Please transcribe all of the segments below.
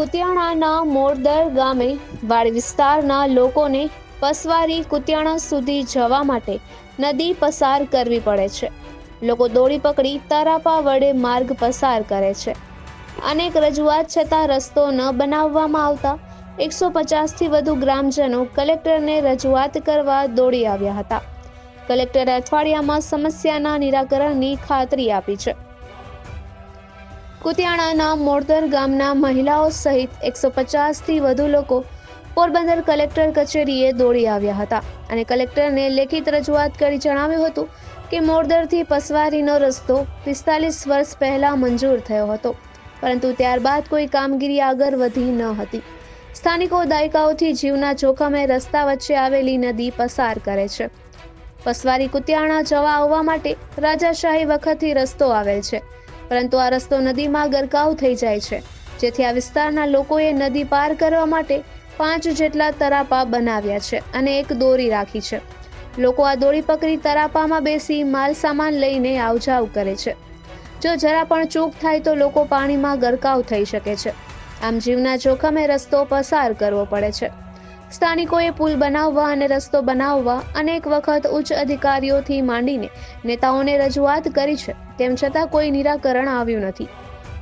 કુતિયાણાના મોરદર ગામે વાડી વિસ્તારના લોકોને પસવારી કુતિયાણા સુધી જવા માટે નદી પસાર કરવી પડે છે. લોકો દોડી પકડી તરાપા વડે માર્ગ પસાર કરે છે. અનેક રજૂઆત છતાં રસ્તો ન બનાવવામાં આવતા એકસો પચાસથી વધુ ગ્રામજનો કલેક્ટરને રજૂઆત કરવા દોડી આવ્યા હતા. કલેક્ટરે અઠવાડિયામાં સમસ્યાના નિરાકરણની ખાતરી આપી છે. કુતિયાણાના મોરદર ગામના મહિલાઓ સહિત એકસો પચાસથી વધુ લોકો પોરબંદર કલેક્ટર કચેરીએ દોડી આવ્યા હતા. અને કલેક્ટરને લેખિત રજૂઆત કરી જણાવ્યું હતું કે મોરદરથી પસવારીનો રસ્તો પિસ્તાલીસ વર્ષ પહેલા મંજૂર થયો હતો, પરંતુ ત્યારબાદ કોઈ કામગીરી આગળ વધી ન હતી. સ્થાનિકો દાયકાઓથી જીવના જોખમે રસ્તા વચ્ચે આવેલી નદી પસાર કરે છે. પસવારી કુતિયાણા જવા આવવા માટે રાજાશાહી વખતથી રસ્તો આવેલ છે. પરંતુ આ રસ્તો નદીમાં ગરકાવ થઈ જાય છે, જેથી આ વિસ્તારના લોકોએ નદી પાર કરવા માટે પાંચ જેટલા તરાપા બનાવ્યા છે અને એક દોરી રાખી છે. લોકો આ દોરી પકડી તરાપામાં બેસી માલ સામાન લઈને આવજાવ કરે છે. જો જરા પણ ચૂક થાય તો લોકો પાણીમાં ગરકાવ થઈ શકે છે. આમ જીવના જોખમે રસ્તો પસાર કરવો પડે છે. સ્થાનિકોએ પુલ બનાવવા અને રસ્તો બનાવવા અનેક વખત ઉચ્ચ અધિકારીઓથી માંડીને નેતાઓને રજૂઆત કરી છે. તેમ છતાં કોઈ નિરાકરણ આવ્યું નથી.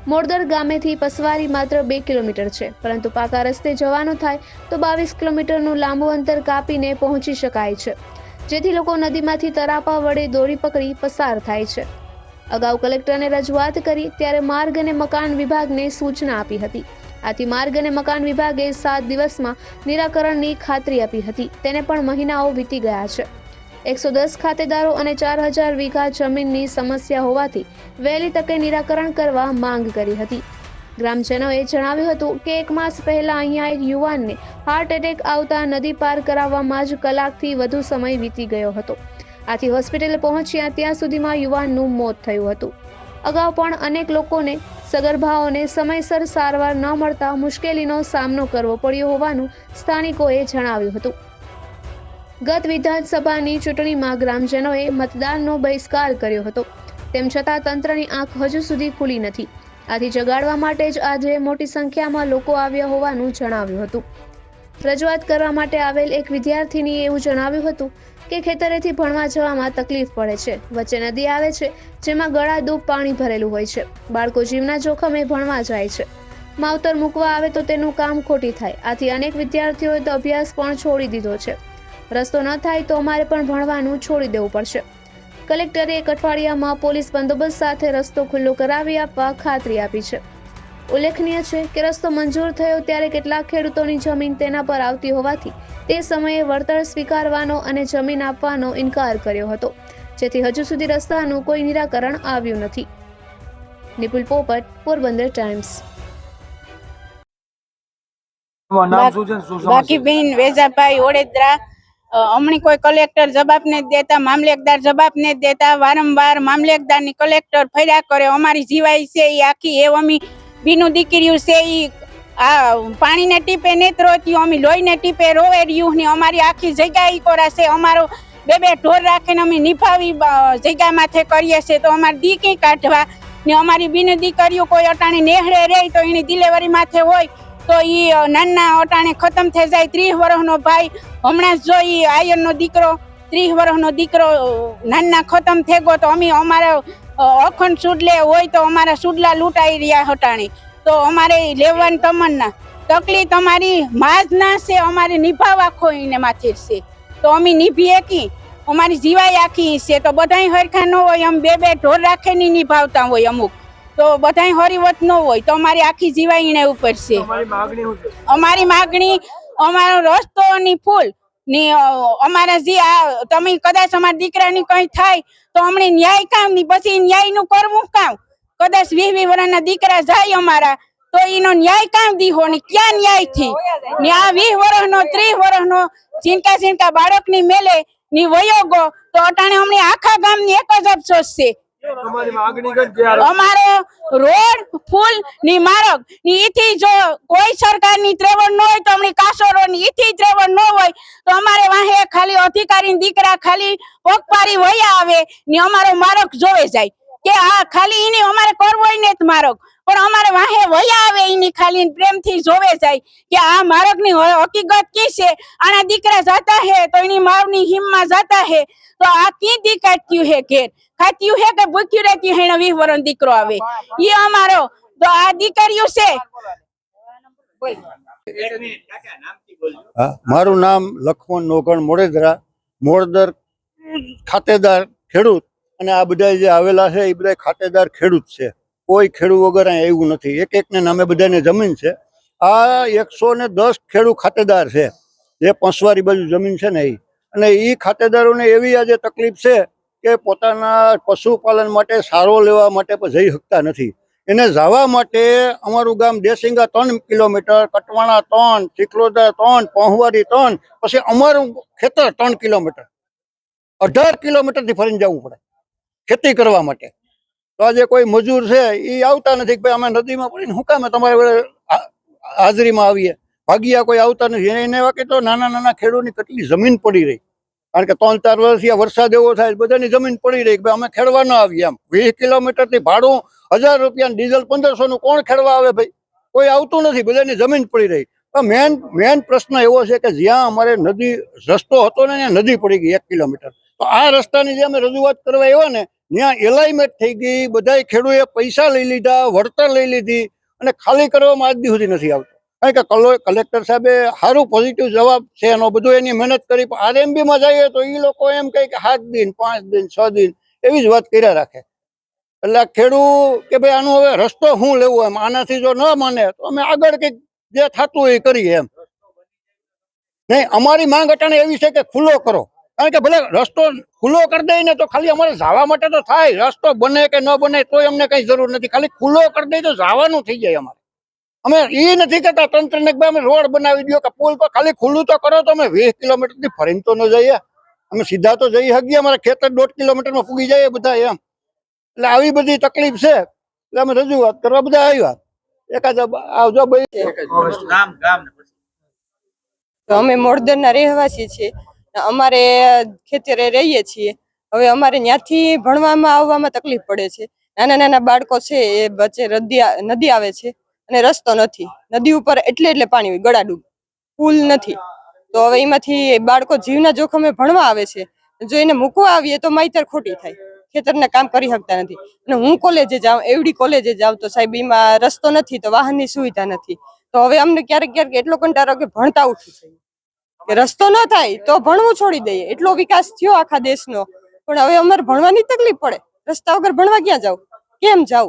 મોરદર ગામેથી પસવારી માત્ર બે કિલોમીટર છે, પરંતુ પાકા રસ્તે જવાનું થાય તો બાવીસ કિલોમીટરનું લાંબુ અંતર કાપીને પહોંચી શકાય છે, જેથી લોકો નદીમાંથી તરાપા વડે દોરી પકડી પસાર થાય છે. અગાઉ કલેક્ટરને રજૂઆત કરી, ત્યારે માર્ગ અને મકાન વિભાગને સૂચના આપી હતી. આથી માર્ગ અને મકાન વિભાગે સાત દિવસમાં નિરાકરણની ખાતરી આપી હતી. તેને પણ મહિનાઓ વીતી ગયા છે. એકસો દસ ખાતેદારો અને ચાર હજાર વીઘા જમીનની સમસ્યા હોવાથી વહેલી તકે નિરાકરણ કરવા માંગ કરી હતી. ગ્રામજનોએ જણાવ્યું હતું કે એક માસ પહેલા અહીંયા એક યુવાનને હાર્ટ એટેક આવતા નદી પાર કરાવવામાં જ કલાકથી વધુ સમય વીતી ગયો હતો. આથી હોસ્પિટલે પહોંચ્યા ત્યાં સુધીમાં યુવાનનું મોત થયું હતું. અગાઉ પણ અનેક લોકોને સગર્ભાઓને સમયસર સારવાર ન મળતા મુશ્કેલીનો સામનો કરવો પડ્યો હોવાનું સ્થાનિકોએ જણાવ્યું હતું. ગત વિધાનસભાની ચૂંટણીમાં ગ્રામજનોએ મતદાનનો બહિષ્કાર કર્યો હતો. તેમ છતાં તંત્રની આંખ હજુ સુધી ખુલી નથી. આથી જગાડવા માટે જ આજે મોટી સંખ્યામાં લોકો આવ્યા હોવાનું જણાવ્યું હતું. રજૂઆત કરવા માટે આવેલ એક વિદ્યાર્થીનીએ એવું જણાવ્યું હતું કે ખેતરેથી ભણવા જવામાં તકલીફ પડે છે. વચ્ચે નદી આવે છે, જેમાં ગળા ડૂબ પાણી ભરેલું હોય છે. બાળકો જીવના જોખમે ભણવા જાય છે. માવતર મૂકવા આવે તો તેનું કામ ખોટી થાય. આથી અનેક વિદ્યાર્થીઓએ તો અભ્યાસ પણ છોડી દીધો છે. રસ્તો ન થાય તો અમારે પણ ભણવાનું છોડી દેવું પડશે. કલેક્ટરે એક અઠવાડિયામાં પોલીસ બંદોબસ્ત સાથે રસ્તો ખુલ્લો કરાવી આપવા ખાતરી આપી છે. ઉલ્લેખનીય છે કે રસ્તો મંજૂર થયો ત્યારે કેટલાક ખેડૂતોની જમીન તેના પર આવતી હોવાથી તે સમયે વળતર સ્વીકારવાનો અને જમીન આપવાનો ઇનકાર કર્યો હતો. જેથી હજુ સુધી રસ્તાનું કોઈ નિરાકરણ આવ્યું નથી. નિપુલ પોપટ પોરબંદર ટાઈમ્સ. બાકી નામ શું છે ને શું સમસ્યા? બાકીબેન વેજાભાઈ ઓડેદરા હમણાં કોઈ કલેક્ટર જવાબ નથી દેતા, મામલેદાર જવાબ નથી દેતા, વારંવાર મામલેદારની કલેક્ટર ફર્યા કરે, અમારી જીવાય છે એ આખી એ અમી બીનું દીકરીયું છે એ આ પાણીને ટીપે નથી રોત્યું અમે લોહીને ટીપે રોવેડ્યું ને અમારી આખી જગ્યા ઈ કોરા છે, અમારો બે બે ઢોર રાખીને અમે નિભાવી જગ્યા માથે કરીએ છીએ, તો અમારે દીકી કાઢવા? ને અમારી બીન દીકરીઓ કોઈ અટાણે નેહળે રહે તો એની ડિલેવરી માથે હોય તો અ, નાના અટાણે ખતમ થઈ જાય ત્રીસ વર્ષનો ભાઈ. હમણાં જ ઈ આયરનો દીકરો ત્રીસ વર્ષનો દીકરો નાના ખતમ થઈ ગયો તો અમે અમારા અખંડ સુડલે હોય તો અમારા સુડલા લૂંટાઈ રહ્યા હટાણે. તો અમારે લેવાની તમન્ના. તકલીફ અમારી માજ ના છે અમારે નિભાવવા ખો એને માથે છે. તો અમે નિભીએ કી? અમારી જીવાય આખી છે. તો બધાય હરખા ન હોય અમે બે બે ઢોર રાખે નિભાવતા હોય અમુક. તો બધાય હરિવત ન હોય તો અમારી આખી જીવાય એને ઉપર છે. અમારી માગણી અમારો રસ્તો ની ફૂલની અમારા જે આ તમે કદાચ અમારા દીકરાની કઈ થાય તો અમને ન્યાય કામની પછી ન્યાયનું કરવું કામ? કદાચ વીસ વીસ વર્ષના દીકરા જાય અમારા તો એનો ન્યાય કામ દીહો ને ક્યાં ન્યાયથી? ને આ વીસ વર્ષનો ત્રીસ વર્ષનો ઝીણકા ઝીણકા બાળકની મેલે ની વયોગો તો અટાણે અમને આખા ગામની એક જ અફસોસ છે. અમારો રોડ ફૂલની માર્ગની ઈથી જો કોઈ સરકારની ત્રેવડ ન હોય તો અમને કાસો રોડની ઈથી ન હોય તો અમારે વાહે ખાલી અધિકારી દીકરા ખાલી પગપારી વયા આવે ને અમારો માર્ગ જોવે જાય. કે આ ખાલી એની અમારે કરવો ને જ માર્ગ પણ અમારે વાહે વયા આવે એની ખાલી પ્રેમથી જોવે જાય કે આ મારકની હકીકત કી છે? આના દીકરા જતા હે તો એની માવની હિમમાં જતા હે. તો આ કી દી કાટ્યું હે ઘેર? ખાત્યું હે કે ભૂખ્યું રહેતી હે વીસ વરણ દીકરો આવે? એ અમારો. તો આ દીકરીઓ છે? મારું નામ લખમણ નોગણ મોડેદરા, મોડદર ખાતેદાર ખેડૂત. અને આ બધા જે આવેલા છે એ બધા ખાતેદાર ખેડૂત છે. કોઈ ખેડૂત વગર અહીં એવું નથી. એક એકને નામે બધાને જમીન છે. આ એકસો ને દસ ખેડૂત ખાતેદાર છે. જે પંસવારી બાજુ જમીન છે ને એ અને એ ખાતેદારોને એવી આજે તકલીફ છે કે પોતાના પશુપાલન માટે સારો લેવા માટે પણ જઈ શકતા નથી. એને જવા માટે અમારું ગામ દેસિંગા ત્રણ કિલોમીટર, કટવાણા ત્રણ ચિકલોદા ત્રણ, પહોંવારી ત્રણ, પછી અમારું ખેતર ત્રણ કિલોમીટર. અઢાર કિલોમીટરથી ફરીને જવું પડે. ખેતી કરવા માટે. તો આજે કોઈ મજૂર છે એ આવતા નથી કે ભાઈ અમે નદીમાં પડીને શું કામે તમારે હાજરીમાં આવીએ. ભાગ્યા કોઈ આવતા નથી. એને વાકે તો નાના નાના ખેડૂતની કેટલી જમીન પડી રહી. કારણ કે ત્રણ ચાર વર્ષથી વરસાદ એવો થાય બધાની જમીન પડી રહી ભાઈ અમે ખેડવા ન આવીએ એમ. વીસ કિલોમીટરથી ભાડું હજાર રૂપિયા ડીઝલ પંદરસો નું કોણ ખેડવા આવે ભાઈ? કોઈ આવતું નથી. બધાની જમીન પડી રહી. મેન મેન પ્રશ્ન એવો છે કે જ્યાં અમારે નદી, રસ્તો હતો ને ત્યાં નદી પડી ગઈ એક કિલોમીટર. તો આ રસ્તાની જે અમે રજૂઆત કરવા આવ્યા ને ત્યાં એલાઇમેન્ટ થઈ ગઈ, બધાય ખેડૂએ પૈસા લઈ લીધા, વળતર લઈ લીધી અને ખાલી કરવામાં આજ દી સુધી નથી આવતો. કારણ કે કલો- કલેક્ટર સાહેબે સારું પોઝિટિવ જવાબ છે એનો, બધું એની મહેનત કરી, પણ આરએમબીમાં જઈએ તો એ લોકો એમ કહે કે સાત દિન, પાંચ દિન, છ દિન, એવી જ વાત કર્યા રાખે. એટલે ખેડૂત કે ભાઈ આનો હવે રસ્તો શું લેવો એમ, આનાથી જો ન માને, તો અમે આગળ કંઈક જે થતું એ કરીએ એમ. નહીં, અમારી માંગ અટાણે એવી છે કે ખુલ્લો કરો. કારણ કે ભલે રસ્તો ખુલ્લો કરી દે ને તો ખાલી અમારે જવા માટે તો થાય. રસ્તો બને કે ન બને તોય અમને કઈ જરૂર નથી. ખાલી ખુલ્લો કરી દે તો જવાનું થઈ જાય અમારે. અમે એ નથી કહેતા તંત્રને કે અમે રોડ બનાવી દો કે પુલ પર ખાલી ખુલ્લું તો કરો તો અમે વીસ કિલોમીટરથી ફરીને તો ન જઈએ. અમે સીધા તો જઈ શકીએ અમારા ખેતર દોઢ કિલોમીટરમાં પૂગી જઈએ બધા એમ. એટલે આવી બધી તકલીફ છે. એટલે અમે રજૂઆત કરવા બધા આવ્યા. એકાદ આવજો ભાઈ. નામ ગામ ને અમે મોડદરના રહેવાસી છીએ. અમારે ખેતરે રહીએ છીએ. હવે અમારે ત્યાંથી ભણવામાં આવવામાં તકલીફ પડે છે. નાના નાના બાળકો છે એ વચ્ચે નદી આવે છે અને રસ્તો નથી. નદી ઉપર એટલે એટલે પાણી હોય ગળાડૂબ પુલ નથી. તો હવે એમાંથી બાળકો જીવના જોખમે ભણવા આવે છે. જો એને મૂકવા આવીએ તો માહિતર ખોટી થાય. ખેતરના કામ કરી શકતા નથી. અને હું કોલેજે જાઉં, એવડી કોલેજે જાઉં તો સાહેબ એમાં રસ્તો નથી, તો વાહનની સુવિધા નથી. તો હવે અમને ક્યારેક ક્યારેક એટલો કંટાળો કે ભણતા ઉઠું છે કે રસ્તો ન થાય તો ભણવું છોડી દઈએ. એટલો વિકાસ થયો આખા દેશનો. પણ હવે અમારે ભણવાની તકલીફ પડે. રસ્તા વગર ભણવા ક્યાં જાવ કેમ જાવ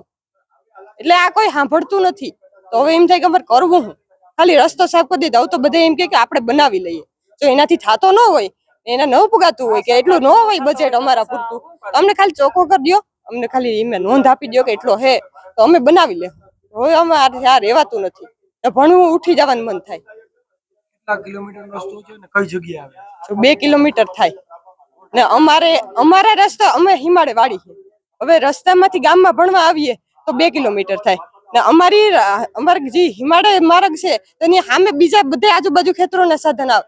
એટલે આ કોઈ સાંભળતું નથી. તો હવે એમ થાય કે અમારે કરવું હું? ખાલી રસ્તો સાફ કરી દીધા. તો બધા એમ કે આપણે બનાવી લઈએ. જો એનાથી થાતો ન હોય, એને ન પુગાતું હોય કે એટલું ન હોય બજેટ અમારા પૂરતું અમને ખાલી ચોખ્ખો કરી દો અમને ખાલી એમને નોંધ આપી દો કે એટલો હે તો અમે બનાવી લે. હવે અમારે આ રહેવાતું નથી. ભણવું ઉઠી જવાનું મન થાય. કિલોમીટર રસ્તો છે ને કઈ જગ્યાએ આવે? બે કિલોમીટર થાય. ને અમારે, અમારા રસ્તા અમે હિમાળે વાડી છે. હવે રસ્તામાંથી ગામમાં ભણવા આવીએ તો બે કિલોમીટર થાય. ને અમારી, અમારે જે હિમાળય માર્ગ છે, તેની સામે બીજા બધા આજુબાજુ ખેતરોના સાધન આવે,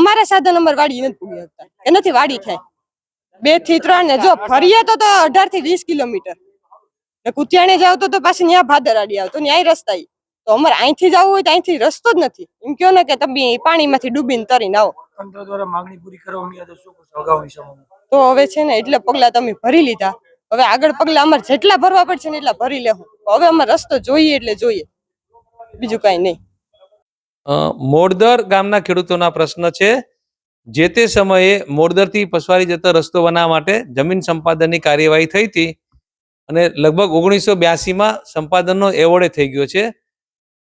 અમારા સાધન અમારે વાડી નથી પૂગી શકતા એનાથી વાડી થાય. બેથી ત્રણ ને જો ફરીએ તો તો અઢારથી વીસ કિલોમીટર. ને કુતિયાણે જાવ તો પાછી ત્યાં ભાદરાડી આડી આવતો. ન્યાય રસ્તા. તો અમારે અહીંથી જવું હોય તો અહીંથી રસ્તો જ નથી. એમ કયો ને કે તમે પાણીમાંથી ડૂબીને તરીને આવો. તંત્ર દ્વારા માંગણી પૂરી કરવાની તો શું કરશો અગાઉની સમયમાં? તો હવે છે ને એટલે પગલા તમે ભરી લીધા. હવે આગળ પગલા અમારે જેટલા ભરવા પડશે ને એટલા ભરી લેવું હવે અમારે રસ્તો જોઈએ એટલે જોઈએ. બીજું કઈ નહીં. અ, મોડદર ગામના ખેડૂતોના પ્રશ્ન છે. જે તે સમયે મોડદરથી પસવારી જતો રસ્તો બનાવવા માટે જમીન સંપાદનની કાર્યવાહી થઈ હતી અને લગભગ ઓગણીસો બ્યાસીમાં સંપાદનનો એવોર્ડે થઈ ગયો છે.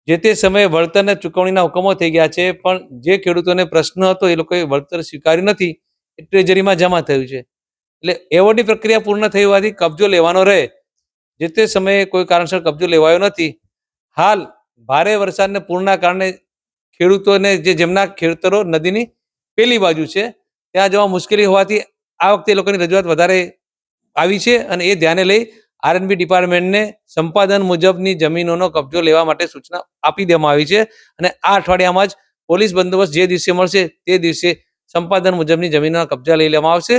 જે તે સમયે વળતરને ચૂકવણીના હુકમો થઈ ગયા છે, પણ જે ખેડૂતોને પ્રશ્ન હતો એ લોકોએ વળતર સ્વીકાર્યું નથી, એ ટ્રેજરીમાં જમા થયું છે. એટલે એવોર્ડની પ્રક્રિયા પૂર્ણ થઈ હોવાથી કબજો લેવાનો રહે. જે તે સમયે કોઈ કારણસર કબજો લેવાયો નથી. હાલ ભારે વરસાદને પૂરના કારણે ખેડૂતોને જે જેમના ખેડૂતરો નદીની પેલી બાજુ છે, ત્યાં જવા મુશ્કેલી હોવાથી આ વખતે લોકોની રજૂઆત વધારે આવી છે અને એ ધ્યાને લઈ આરએનબી ડિપાર્ટમેન્ટને સંપાદન મુજબની જમીનોનો કબજો લેવા માટે સૂચના આપી દેવામાં આવી છે અને આ અઠવાડિયામાં જ પોલીસ બંદોબસ્ત જે દિવસે મળશે તે દિવસે સંપાદન મુજબની જમીનોના કબજા લઈ લેવામાં આવશે.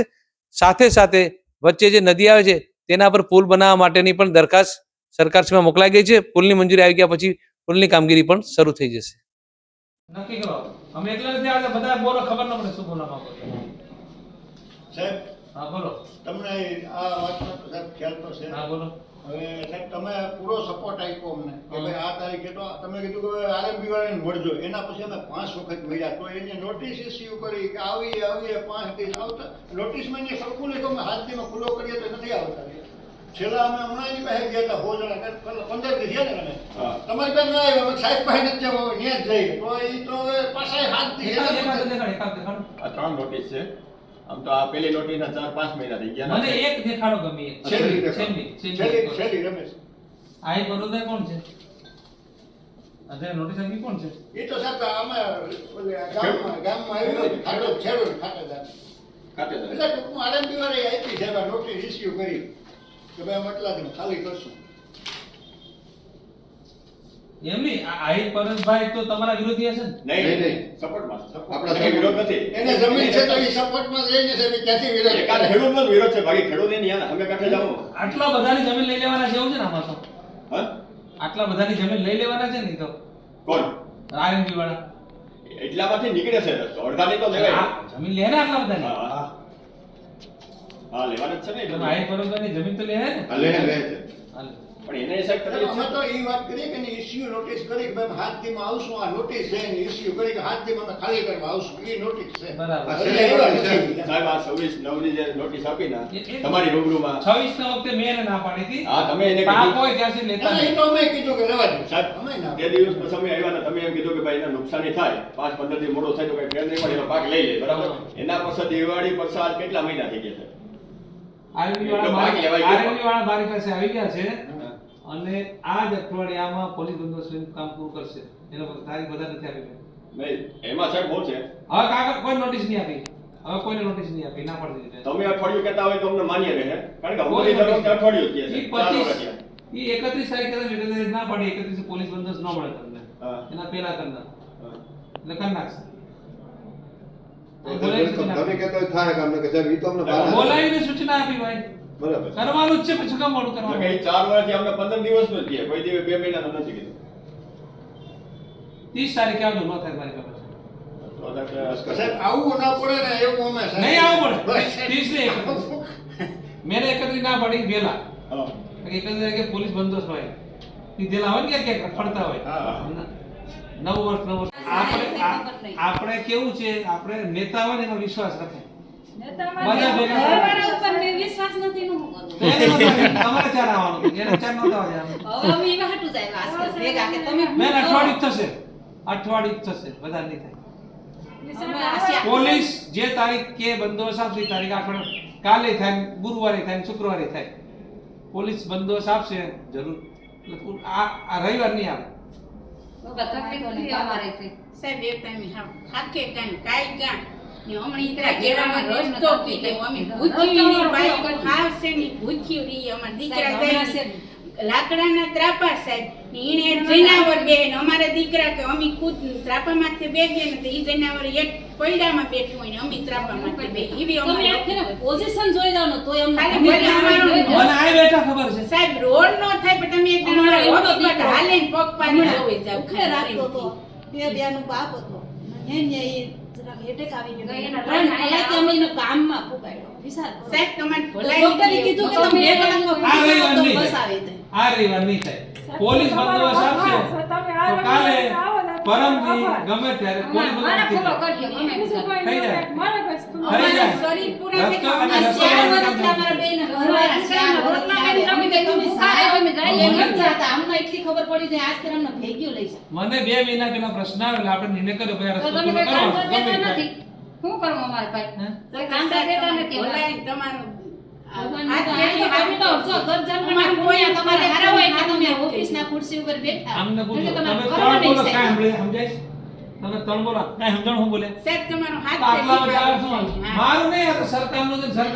સાથે સાથે વચ્ચે જે નદી આવે છે તેના પર પુલ બનાવવા માટેની પણ દરખાસ્ત સરકારશ્રીમાં મોકલાઈ ગઈ છે. પુલની મંજૂરી આવી ગયા પછી પુલની કામગીરી પણ શરૂ થઈ જશે. નક્કી કરો. અમે એકલા બધા બોલો ખબર ન પડે શું બોલવા સાહેબ હા બોલો. તમને આ વાતનો ખ્યાલ તો છે. હા બોલો. હવે સાહેબ તમે પૂરો સપોર્ટ આપ્યો અમને. કે ભાઈ આ તારીખે તો તમે કીધું કે આરએમબી વાળાને મળજો એના પછી અમે પાંચ વખત મળ્યા. તો એને નોટિસ ઇસ્યુ કરી કે આવી આવી પાંચ દિવસ આવતા. નોટિસમાં એને સરખું લખ્યું અમે હાથ દીમાં ખુલ્લો કરીએ તો નથી આવતા. છેલ્લા અમે હમણાં પાસે ગયા હતા પેલા પંદર દી થયા ને અમે તમારી પાસે ના આવ્યા સાહેબ પાસે નથી જવા ત્યાં જ જઈએ. તો એ તો હવે પાછા હાથ ત્રણ નોટિસ છે. આમ તો આ પેલી નોટિસના ચાર પાંચ મહિના થઈ ગયા મને એક દેખાડો ગમે એક. છેલ્લી છેલ્લી છેલ્લી છેલ્લી છેલ્લી રમેશ. આ એક બરોદા કોણ છે? અત્યારે નોટિસ આવી કોણ છે? એ તો સાહેબ અમે ઓલે ગામમાં ગામમાં આવ્યું ખાટો છેડો ખાતેદાર ખાતેદાર એટલે ટૂંકમાં આરએમપી વાળાએ આપી સાહેબ નોટિસ ઇસ્યુ કરી. કે ભાઈ અમે એટલા ખાલી કરશું. એમ નહીં આહિર પરેશભાઈ તો તમારા વિરોધી હશે ને? નહીં નહીં સપોર્ટમાં આપણા કઈ વિરોધ નથી. એને જમીન છે તો એ સપોર્ટમાં જ રહીને એ ક્યાંથી વિરોધ એકાદ ખેડૂતનો જ વિરોધ છે. બાકી ખેડૂત નહીં યાર અમે કાંઠે જાઉં. આટલા બધાની જમીન લઈ લેવાના છે એવું છે ને આમાં તો? હા? આટલા બધાની જમીન લઈ લેવાના છે ને તો? કોણ? આરએમપી વાળા એટલામાંથી નીકળે છે. અડધાની તો લેવાય જમીન લે ને આટલા બધાની. હા. હા. હા જ છે ને આહિર પરેશભાઈની જમીન તો લે હે ને? હા, લે લે છે હાલે. પણ એને સાહેબ તકલીફ તો એ વાત કરીએ કે ઇસ્યુ નોટિસ કરી કે હાથ દીમાં આવશું આ નોટિસ છે એની ઇસ્યુ કરી કે હાથ દીમાં ખાલી કરવા આવશું એ નોટિસ છે. બરાબર. એટલે એવા નથી. સાહેબ આ છવ્વીસ નવની જે નોટિસ આપી ના એ- એ- તમારી રૂબરૂમાં છવ્વીસ ના વખતે મેં ના પાડી હતી. હા તમે એને પાપ હોય ત્યાં સુધી લેતા નહીં. તો અમે કીધું કે રહેવા દો. સાહેબ અમે ના બે દિવસ પછી અમે આવ્યા ને તમે એમ કીધું કે ભાઈ એને નુકસાની થાય. પાંચ પંદર દિવસ મોડો થાય તો કઈ ફેર નહીં પડે એનો પાક લઈ લે બરાબર? એના પછી દિવાળી પછી આજ કેટલા મહિના થઈ ગયા છે? વાળા મારી પાસે આવી ગયા છે. અને આ જ અઠવાડિયામાં પોલીસ બંદોબસ્ત કામ પૂરું કરશે. એનો તારીખ બધા નથી આપી નહીં એમાં સાહેબ બહુ છે. હવે કાગળ કોઈ નોટિસ નહીં આપી. હવે કોઈને નોટિસ નહીં આપી ના પાડી દીધી. તમે અઠવાડિયું કહેતા હોય તો અમને માન્ય રહે. કારણ કે અમારી અઠવાડિયું કહે છે ચાર પચીસ વર્ષ થયા. ઈ એકત્રીસ તારીખે તમે એકત્રીસ ના પડે એકત્રીસ પોલીસ બંદોબસ્ત ન મળે તમને. એના પહેલા કરના એટલે કરી નાખશે. તમે કહેતા હોય થાય કામ. ને કે સાહેબ ઈ તો અમને બોલાવીને સૂચના આપી ભાઈ. બરાબર. કરવાનું જ છે પછી કામ મોડું એટલે કે કરવાનું. ઈ ચાર વર્ષથી અમને પંદર દિવસ નો કહે કોઈ દિવસ બે મહિનાનું નથી કીધું. ત્રીસ તારીખે આવજો ન થાય મારી પાસે. સાહેબ, સાહેબ ના પડે ને એવું અમે નહીં પડે. ત્રીસ ને ના પડી વેલા. પોલીસ બંદોબસ્ત હોય. પીધેલા હોય ને ક્યાંક ફરતા હોય. નવ વર્ષ નવ વર્ષ. આપણે આપણે કેવું છે આપણે નેતા હોય ને એનો વિશ્વાસ નથી. અઠવાડિયું થશે. નહીં થાય. પોલીસ જે તારીખ કે બંદોબસ્ત આપશે તારીખ આપણે કાલે થાય ગુરુવારે થાય ને શુક્રવારે થાય. પોલીસ બંદોબસ્ત આપશે જરૂર. આ આ રવિવાર નહીં આવે. સાહેબ એ ટાઈમ કાન કાઈ કાન લાકડાના ત્રાપા સાહેબ ને જનાવર બે અમારા દીકરા કે અમે ખુદ ત્રાપામાંથી બે ગયા ને તો જનાવર એક પૈડામાં બેઠું હોય ને અમે ત્રાપામાંથી બે. એવી અમારી પોઝિશન જોઈ લો ને તોય અમને ખાલી મને આ બેઠા ખબર છે. સાહેબ રોડ નો થાય પણ તમે એક વખત હાલે પગ પાડી હમણાં જાવ ઉખે રાખતો હતો બે બેનું બાપ હતો. ને ને ઈ આવી ગયો ત્રણ ત્રણ અમે એને ગામમાં પુગાડ્યો. વિચાર સાહેબ તમારે ડોક્ટરે કીધું કે તમે બે કલાકમાં તો બસ આવી દે આ રવિવાર નહીં થાય પોલીસ બંદોબસ્ત આપશે. તો કાલે પરમજી ગમે ત્યારે પોલીસ બંદોબસ્ત થઈ કરીએ ગમે તે જાય. થઈ જાય. શરીર પૂરા વર્ષથી કરી અમારા બેયના ઘરવાળા છે, ચાર રોટલા વર્ષથી મને બે મહિના પેલા પ્રશ્ન આવેલા આપણે નિર્ણય કર્યો નથી. શું કરવું અમારે ભાઈ? કામ નથી. તમારું તમે ત્રણ બોલો. કાંઈ સમજણ હું બોલે. મારું નહીં સરકાર